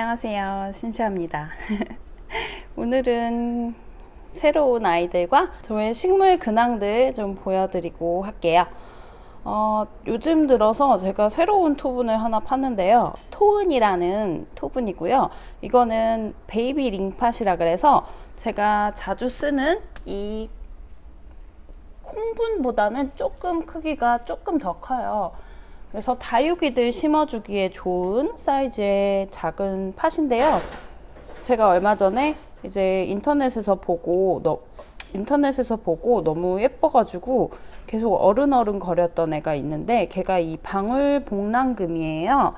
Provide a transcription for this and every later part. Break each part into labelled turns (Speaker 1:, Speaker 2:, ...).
Speaker 1: 안녕하세요. 신시아입니다. 오늘은 새로운 아이들과 저의 식물 근황들 좀 보여드리고 할게요. 어, 요즘 들어서 제가 새로운 토분을 하나 팠는데요. 토은이라는 토분이고요. 이거는 베이비 링팟이라 그래서 제가 자주 쓰는 이 콩분보다는 조금 크기가 조금 더 커요. 그래서 다육이들 심어주기에 좋은 사이즈의 작은 팥인데요. 제가 얼마 전에 이제 인터넷에서 보고 너, 인터넷에서 보고 너무 예뻐가지고 계속 어른어른 거렸던 애가 있는데 걔가 이 방울 복랑금이에요.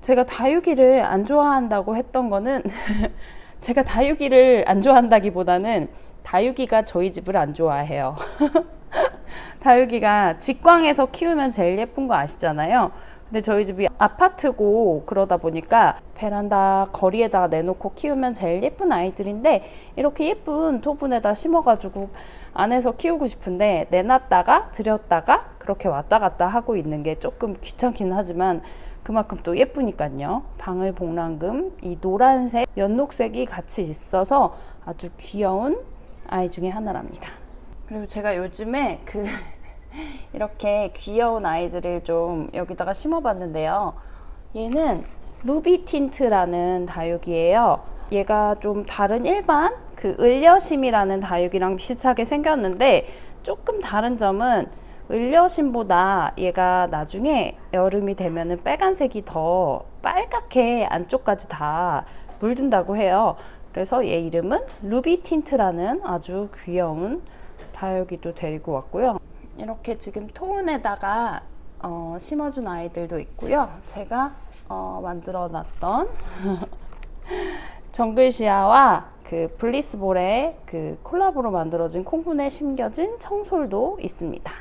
Speaker 1: 제가 다육이를 안 좋아한다고 했던 거는 제가 다육이를 안 좋아한다기보다는 다육이가 저희 집을 안 좋아해요. 다육이가 직광에서 키우면 제일 예쁜 거 아시잖아요. 근데 저희 집이 아파트고 그러다 보니까 베란다 거리에다가 내놓고 키우면 제일 예쁜 아이들인데 이렇게 예쁜 토분에다 심어가지고 안에서 키우고 싶은데 내놨다가 들였다가 그렇게 왔다 갔다 하고 있는 게 조금 귀찮긴 하지만 그만큼 또 예쁘니까요. 방울 복랑금 이 노란색, 연녹색이 같이 있어서 아주 귀여운 아이 중에 하나랍니다. 그리고 제가 요즘에 그 이렇게 귀여운 아이들을 좀 여기다가 심어봤는데요. 얘는 루비 틴트라는 다육이에요. 얘가 좀 다른 일반 그 을려심이라는 다육이랑 비슷하게 생겼는데 조금 다른 점은 을려심보다 얘가 나중에 여름이 되면은 빨간색이 더 빨갛게 안쪽까지 다 물든다고 해요. 그래서 얘 이름은 루비 틴트라는 아주 귀여운 다육이도 데리고 왔고요. 이렇게 지금 토운에다가 어, 심어준 아이들도 있고요. 제가 어, 만들어 놨던 정글시아와 그 블리스볼의 그 콜라보로 만들어진 콩분에 심겨진 청솔도 있습니다.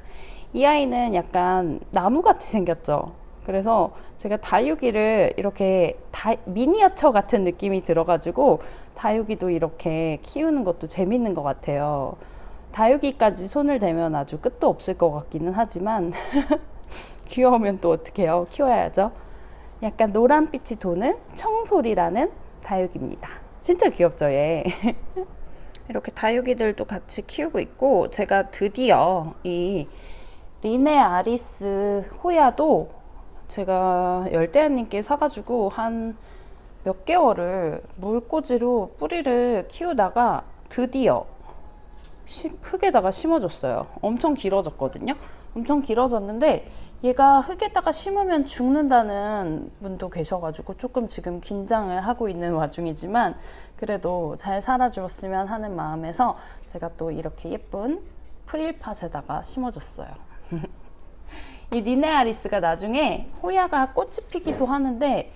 Speaker 1: 이 아이는 약간 나무같이 생겼죠. 그래서 제가 다육이를 이렇게 다, 미니어처 같은 느낌이 들어가지고 다육이도 이렇게 키우는 것도 재밌는 것 같아요. 다육이까지 손을 대면 아주 끝도 없을 것 같기는 하지만 귀여우면 또 어떡해요? 키워야죠. 약간 노란빛이 도는 청솔이라는 다육입니다. 진짜 귀엽죠, 얘. 이렇게 다육이들도 같이 키우고 있고 제가 드디어 이 리네 아리스 호야도 제가 열대야님께 사가지고 한 몇 개월을 물꽂이로 뿌리를 키우다가 드디어 시- 흙에다가 심어줬어요. 엄청 길어졌거든요. 엄청 길어졌는데 얘가 흙에다가 심으면 죽는다는 분도 계셔가지고 조금 지금 긴장을 하고 있는 와중이지만 그래도 잘 살아주었으면 하는 마음에서 제가 또 이렇게 예쁜 프릴팟에다가 심어줬어요. 이 리네아리스가 나중에 호야가 꽃이 피기도 하는데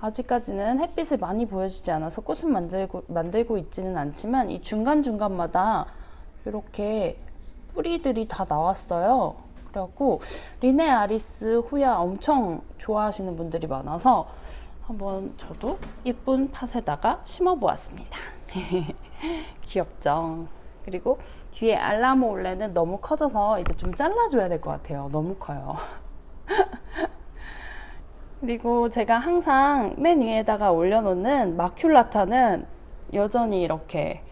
Speaker 1: 아직까지는 햇빛을 많이 보여주지 않아서 꽃은 만들고, 만들고 있지는 않지만 이 중간중간마다 이렇게 뿌리들이 다 나왔어요. 그래갖고 리네 아리스 호야 엄청 좋아하시는 분들이 많아서 한번 저도 예쁜 팥에다가 심어 보았습니다. 귀엽죠? 그리고 뒤에 알라모 올레는 너무 커져서 이제 좀 잘라줘야 될 것 같아요. 너무 커요. 그리고 제가 항상 맨 위에다가 올려놓는 마큘라타는 여전히 이렇게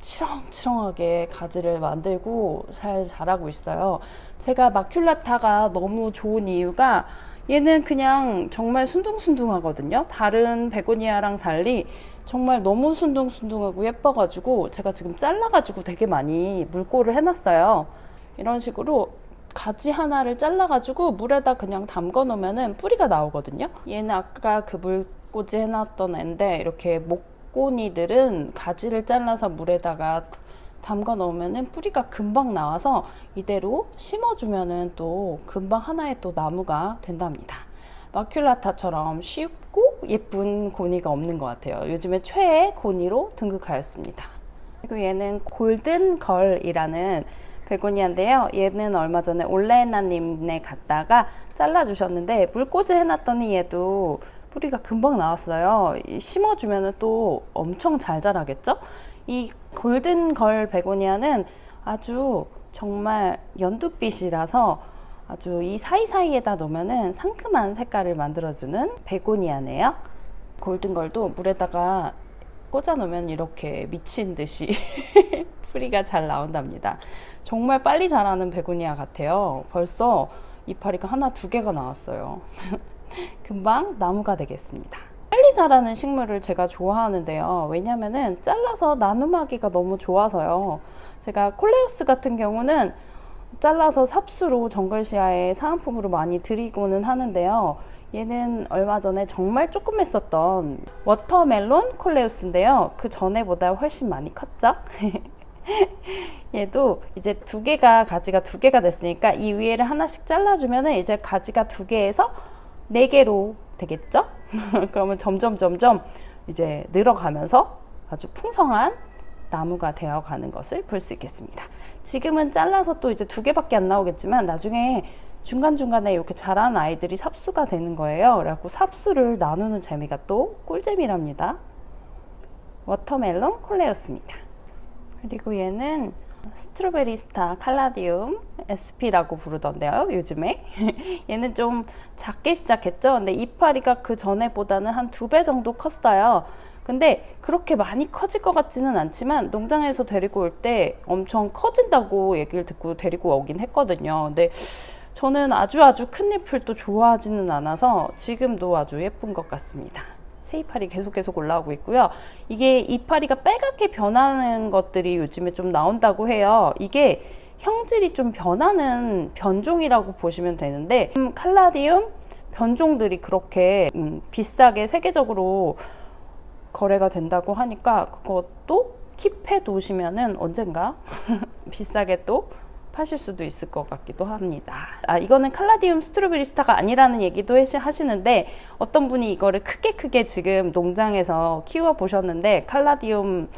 Speaker 1: 치렁치렁하게 가지를 만들고 잘 자라고 있어요. 제가 마큘라타가 너무 좋은 이유가 얘는 그냥 정말 순둥순둥하거든요. 다른 베고니아랑 달리 정말 너무 순둥순둥하고 예뻐가지고 제가 지금 잘라가지고 되게 많이 물꼬를 해놨어요. 이런 식으로 가지 하나를 잘라가지고 물에다 그냥 담궈 놓으면은 뿌리가 나오거든요. 얘는 아까 그 물꽂이 해놨던 앤데 이렇게 목꼬니들은 가지를 잘라서 물에다가 담궈 놓으면은 뿌리가 금방 나와서 이대로 심어주면은 또 금방 하나의 또 나무가 된답니다. 마큘라타처럼 쉽고 예쁜 고니가 없는 것 같아요. 요즘에 최애 고니로 등극하였습니다. 그리고 얘는 골든걸이라는 베고니아인데요. 얘는 얼마 전에 올레나님네 갔다가 잘라주셨는데 물꽂이 해놨더니 얘도 뿌리가 금방 나왔어요. 이 심어주면 또 엄청 잘 자라겠죠? 이 골든 걸 베고니아는 아주 정말 연두빛이라서 아주 이 사이사이에다 놓으면은 상큼한 색깔을 만들어주는 베고니아네요. 골든 걸도 물에다가 꽂아 놓으면 이렇게 미친 듯이 뿌리가 잘 나온답니다. 정말 빨리 자라는 베고니아 같아요. 벌써 이파리가 하나, 두 개가 나왔어요. 금방 나무가 되겠습니다. 빨리 자라는 식물을 제가 좋아하는데요. 왜냐면은 잘라서 나눔하기가 너무 좋아서요. 제가 콜레우스 같은 경우는 잘라서 삽수로 정글시아에 사은품으로 많이 드리고는 하는데요. 얘는 얼마 전에 정말 조금 했었던 워터멜론 콜레우스인데요. 그 전에보다 훨씬 많이 컸죠? 얘도 이제 두 개가 가지가 두 개가 됐으니까 이 위에를 하나씩 잘라주면은 이제 가지가 두 개에서 네 개로 되겠죠? 그러면 점점 점점 이제 늘어가면서 아주 풍성한 나무가 되어가는 것을 볼 수 있겠습니다. 지금은 잘라서 또 이제 두 개밖에 안 나오겠지만 나중에 중간중간에 이렇게 자란 아이들이 삽수가 되는 거예요. 그래갖고 삽수를 나누는 재미가 또 꿀잼이랍니다. 워터멜론 콜레였습니다. 그리고 얘는 스트로베리 스타 칼라디움 SP라고 부르던데요, 요즘에. 얘는 좀 작게 시작했죠. 근데 이파리가 그 전에보다는 한 두 배 정도 컸어요. 근데 그렇게 많이 커질 것 같지는 않지만 농장에서 데리고 올 때 엄청 커진다고 얘기를 듣고 데리고 오긴 했거든요. 근데 저는 아주 아주 큰 잎을 또 좋아하지는 않아서 지금도 아주 예쁜 것 같습니다. 새이파리 계속 계속 올라오고 있고요. 이게 이파리가 빨갛게 변하는 것들이 요즘에 좀 나온다고 해요. 이게 형질이 좀 변하는 변종이라고 보시면 되는데 음, 칼라디움 변종들이 그렇게 음, 비싸게 세계적으로 거래가 된다고 하니까 그것도 킵해 놓으시면은 언젠가 비싸게 또 파실 수도 있을 것 같기도 합니다. 아, 이거는 칼라디움 스트로베리 스타가 아니라는 얘기도 하시는데 어떤 분이 이거를 크게 크게 지금 농장에서 키워 보셨는데 칼라디움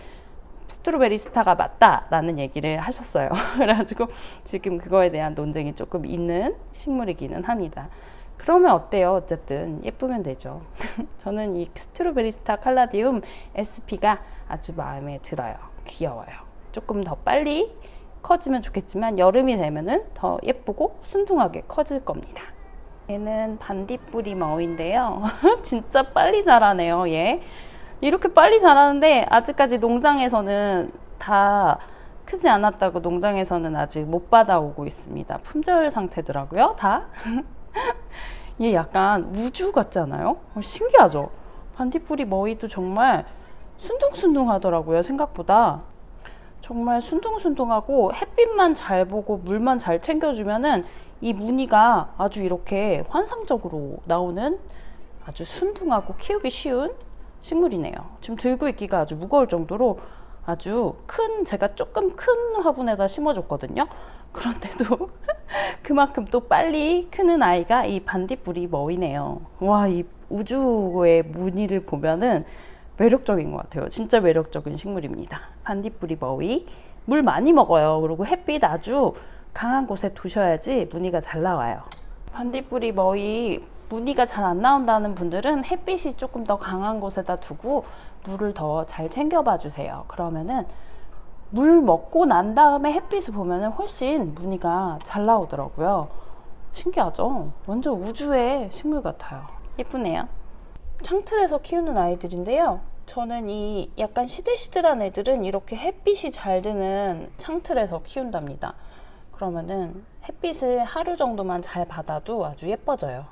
Speaker 1: 스트로베리 스타가 맞다라는 얘기를 하셨어요. 그래가지고 지금 그거에 대한 논쟁이 조금 있는 식물이기는 합니다. 그러면 어때요? 어쨌든 예쁘면 되죠. 저는 이 스트로베리 스타 칼라디움 SP가 아주 마음에 들어요. 귀여워요. 조금 더 빨리 커지면 좋겠지만 여름이 되면은 더 예쁘고 순둥하게 커질 겁니다. 얘는 반딧불이 머인데요. 진짜 빨리 자라네요, 얘. 이렇게 빨리 자라는데 아직까지 농장에서는 다 크지 않았다고 농장에서는 아직 못 받아오고 있습니다. 품절 상태더라고요, 다. 얘 약간 우주 같지 않아요? 어, 신기하죠? 반딧불이 머리도 정말 순둥순둥하더라고요, 생각보다. 정말 순둥순둥하고 햇빛만 잘 보고 물만 잘 챙겨주면은 이 무늬가 아주 이렇게 환상적으로 나오는 아주 순둥하고 키우기 쉬운 식물이네요. 지금 들고 있기가 아주 무거울 정도로 아주 큰 제가 조금 큰 화분에다 심어줬거든요. 그런데도 그만큼 또 빨리 크는 아이가 이 반딧불이 머이네요. 와, 이 우주의 무늬를 보면은 매력적인 것 같아요. 진짜 매력적인 식물입니다. 반딧불이 머위. 물 많이 먹어요. 그리고 햇빛 아주 강한 곳에 두셔야지 무늬가 잘 나와요. 반딧불이 머위 무늬가 잘 안 나온다는 분들은 햇빛이 조금 더 강한 곳에다 두고 물을 더 잘 챙겨봐 주세요. 그러면은 물 먹고 난 다음에 햇빛을 보면은 훨씬 무늬가 잘 나오더라고요. 신기하죠? 완전 우주의 식물 같아요. 예쁘네요. 창틀에서 키우는 아이들인데요. 저는 이 약간 시들시들한 애들은 이렇게 햇빛이 잘 드는 창틀에서 키운답니다. 그러면은 햇빛을 하루 정도만 잘 받아도 아주 예뻐져요.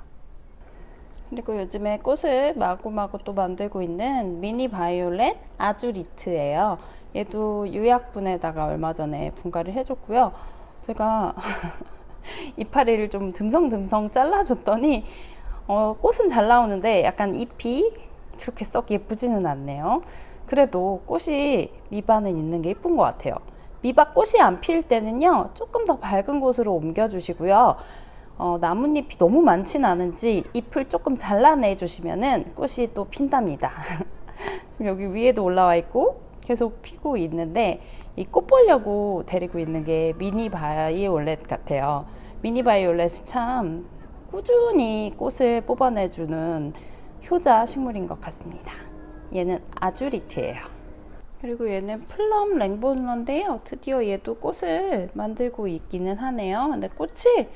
Speaker 1: 그리고 요즘에 꽃을 마구마구 또 만들고 있는 미니 바이올렛 아주리트예요. 얘도 유약분에다가 얼마 전에 분갈이를 해줬고요. 제가 이파리를 좀 듬성듬성 잘라줬더니 어, 꽃은 잘 나오는데 약간 잎이 그렇게 썩 예쁘지는 않네요. 그래도 꽃이 밑반은 있는 게 예쁜 것 같아요. 미박 꽃이 안필 때는요, 조금 더 밝은 곳으로 옮겨주시고요. 어, 나뭇잎이 너무 많진 않은지 잎을 조금 잘라내 주시면은 꽃이 또 핀답니다. 여기 위에도 올라와 있고 계속 피고 있는데 이 꽃 보려고 데리고 있는 게 미니 바이올렛 같아요. 미니 바이올렛이 참 꾸준히 꽃을 뽑아내주는 효자 식물인 것 같습니다. 얘는 아주리트예요. 그리고 얘는 플럼 랭보너인데요. 드디어 얘도 꽃을 만들고 있기는 하네요. 근데 꽃이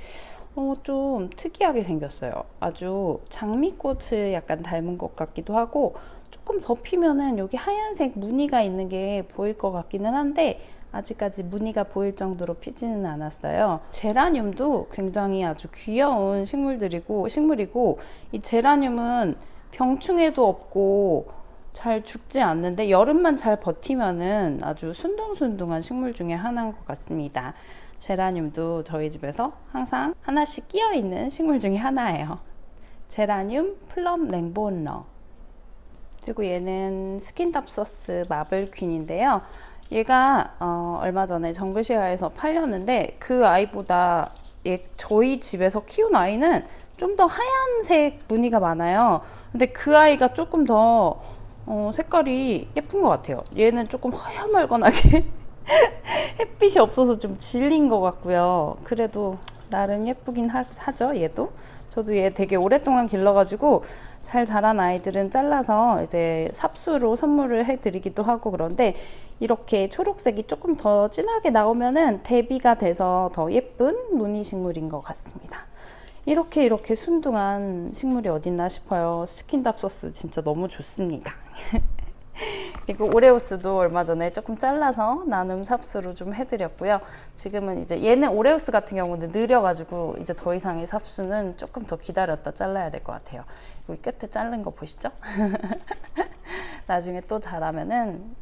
Speaker 1: 어, 좀 특이하게 생겼어요. 아주 장미꽃을 약간 닮은 것 같기도 하고 조금 더 피면은 여기 하얀색 무늬가 있는 게 보일 것 같기는 한데 아직까지 무늬가 보일 정도로 피지는 않았어요. 제라늄도 굉장히 아주 귀여운 식물들이고 식물이고 이 제라늄은 병충해도 없고 잘 죽지 않는데 여름만 잘 버티면은 아주 순둥순둥한 식물 중에 하나인 것 같습니다. 제라늄도 저희 집에서 항상 하나씩 끼어 있는 식물 중에 하나예요. 제라늄 플럼 랭본러. 그리고 얘는 스킨답서스 마블 퀸인데요. 얘가 어, 얼마 전에 정글시아에서 팔렸는데 그 아이보다 얘 저희 집에서 키운 아이는 좀 더 하얀색 무늬가 많아요. 근데 그 아이가 조금 더 어, 색깔이 예쁜 것 같아요. 얘는 조금 허여멀건하게 햇빛이 없어서 좀 질린 것 같고요. 그래도 나름 예쁘긴 하, 하죠, 얘도. 저도 얘 되게 오랫동안 길러가지고 잘 자란 아이들은 잘라서 이제 삽수로 선물을 해드리기도 하고 그런데 이렇게 초록색이 조금 더 진하게 나오면은 대비가 돼서 더 예쁜 무늬 식물인 것 같습니다. 이렇게 이렇게 순둥한 식물이 어딨나 싶어요. 스킨답소스 진짜 너무 좋습니다. 그리고 오레오스도 얼마 전에 조금 잘라서 나눔 삽수로 좀 해드렸고요. 지금은 이제 얘는 오레오스 같은 경우는 느려가지고 이제 더 이상의 삽수는 조금 더 기다렸다 잘라야 될 것 같아요. 여기 끝에 자른 거 보시죠? 나중에 또 자라면은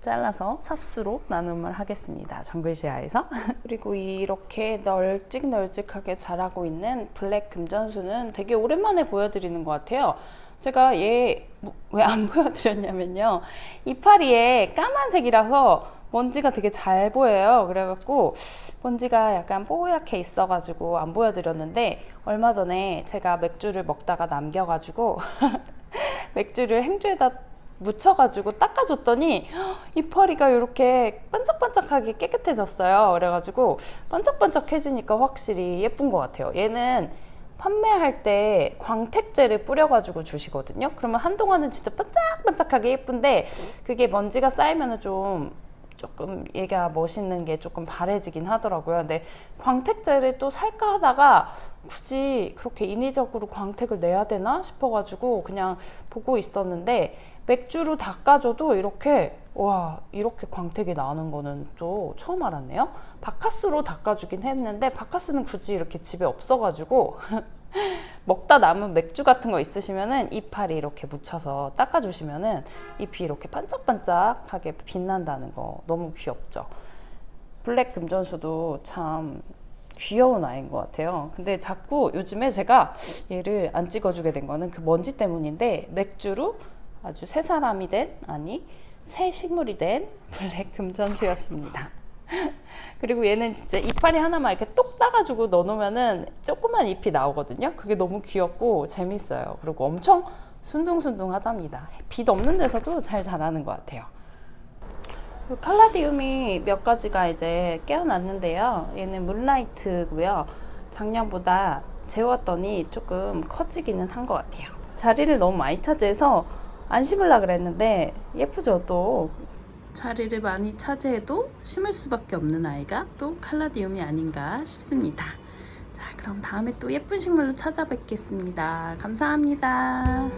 Speaker 1: 잘라서 삽수로 나눔을 하겠습니다. 정글시아에서. 그리고 이렇게 널찍널찍하게 자라고 있는 블랙 금전수는 되게 오랜만에 보여드리는 것 같아요. 제가 얘 왜 안 보여드렸냐면요. 이파리에 까만색이라서 먼지가 되게 잘 보여요. 그래갖고 먼지가 약간 뽀얗게 있어가지고 안 보여드렸는데 얼마 전에 제가 맥주를 먹다가 남겨가지고 맥주를 행주에다 묻혀가지고 닦아줬더니 이파리가 이렇게 반짝반짝하게 깨끗해졌어요. 그래가지고 반짝반짝해지니까 확실히 예쁜 것 같아요. 얘는 판매할 때 광택제를 뿌려가지고 주시거든요. 그러면 한동안은 진짜 반짝반짝하게 예쁜데 그게 먼지가 쌓이면은 좀 조금 얘가 멋있는 게 조금 바래지긴 하더라고요. 근데 광택제를 또 살까 하다가 굳이 그렇게 인위적으로 광택을 내야 되나 싶어가지고 그냥 보고 있었는데 맥주로 닦아줘도 이렇게 와 이렇게 광택이 나는 거는 또 처음 알았네요. 바카스로 닦아주긴 했는데 바카스는 굳이 이렇게 집에 없어가지고 먹다 남은 맥주 같은 거 있으시면은 이파리 이렇게 묻혀서 닦아주시면은 잎이 이렇게 반짝반짝하게 빛난다는 거 너무 귀엽죠. 블랙 금전수도 참 귀여운 아이인 것 같아요. 근데 자꾸 요즘에 제가 얘를 안 찍어주게 된 거는 그 먼지 때문인데 맥주로 아주 새 사람이 된 아니 새 식물이 된 블랙 금전수였습니다. 그리고 얘는 진짜 이파리 하나만 이렇게 똑 따가지고 넣어놓으면은 조그만 잎이 나오거든요. 그게 너무 귀엽고 재밌어요. 그리고 엄청 순둥순둥하답니다. 빛 없는 데서도 잘 자라는 것 같아요. 칼라디움이 몇 가지가 이제 깨어났는데요. 얘는 문라이트고요. 작년보다 재웠더니 조금 커지기는 한 것 같아요. 자리를 너무 많이 차지해서 안 심으려 그랬는데 예쁘죠 또 자리를 많이 차지해도 심을 수밖에 없는 아이가 또 칼라디움이 아닌가 싶습니다. 자, 그럼 다음에 또 예쁜 식물로 찾아뵙겠습니다. 감사합니다.